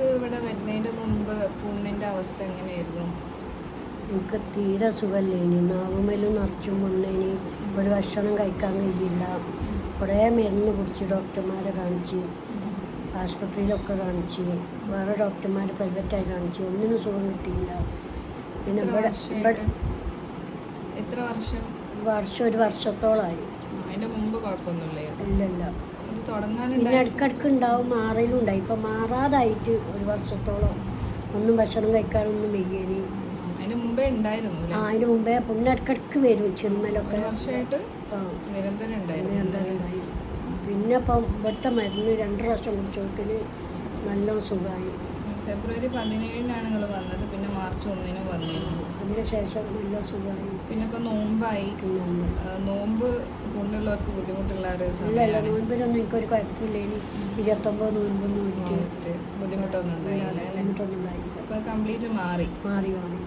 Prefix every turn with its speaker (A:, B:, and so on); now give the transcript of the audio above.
A: നിങ്ങൾക്ക് ഇവിടെ വരുന്നതിന്റെ മുമ്പ് പുണ്ണിന്റെ അവസ്ഥ എങ്ങനെയായിരുന്നു?
B: എനിക്ക് തീരെ സുഖമില്ലേനി നാവുമേലും നിറച്ചും മുന്നേനി ഒരു ഭക്ഷണം കഴിക്കാൻ കഴിയില്ല. കുറേ മരുന്ന് കുടിച്ച് ഡോക്ടർമാരെ കാണിച്ച് ആശുപത്രിയിലൊക്കെ കാണിച്ച് വേറെ ഡോക്ടർമാരെ പ്രൈവറ്റായി കാണിച്ച്. ഒന്നിനും സുഖം കിട്ടിയില്ല. പിന്നെ ഇവിടെ ഇവിടെ
A: എത്ര വർഷം?
B: വർഷം ഒരു വർഷത്തോളായി.
A: ആ, അതിന്റെ മുമ്പ് കുഴപ്പമൊന്നുമില്ല
B: ഇല്ലല്ല
A: ഇത്
B: പിന്നെ ഇടയ്ക്കിടയ്ക്ക് ഉണ്ടാവും മാറലും ഉണ്ടായി ഇപ്പം മാറാതായിട്ട് ഒരു വർഷത്തോളം ഒന്നും ഭക്ഷണം കഴിക്കാനൊന്നും വയ്യേനി.
A: അതിന്റെ മുമ്പേ ഉണ്ടായിരുന്നു
B: ആ അതിന് മുമ്പേ പിന്നെ ഇടയ്ക്കിടയ്ക്ക് വരും
A: വർഷമായിട്ട് നിരന്തരം
B: പിന്നെ
A: ഉണ്ടായിരുന്നു
B: പിന്നെ ഇപ്പം ഇവിടുത്തെ മരുന്ന് രണ്ട് പ്രാവശ്യം കുടിച്ചോത്തിന് നല്ല സുഖമായി.
A: ഫെബ്രുവരി പതിനേഴിനാണ് നിങ്ങൾ വന്നത്. ഒന്നിനും വന്നിരുന്നു.
B: നല്ല സുഖമായി.
A: പിന്നെ ഇപ്പൊ നോമ്പായി. നോമ്പ്. പുണ്ണുള്ളവർക്ക് ബുദ്ധിമുട്ടുള്ള
B: എനിക്കൊരു കുഴപ്പമില്ല. ഇനി ഇരുപത്തൊമ്പത് നോൻപൊന്നും
A: ബുദ്ധിമുട്ടൊന്നും ഉണ്ടായില്ല അല്ലേ? ഇപ്പൊ കംപ്ലീറ്റ് മാറി.
B: മാറി മാറി.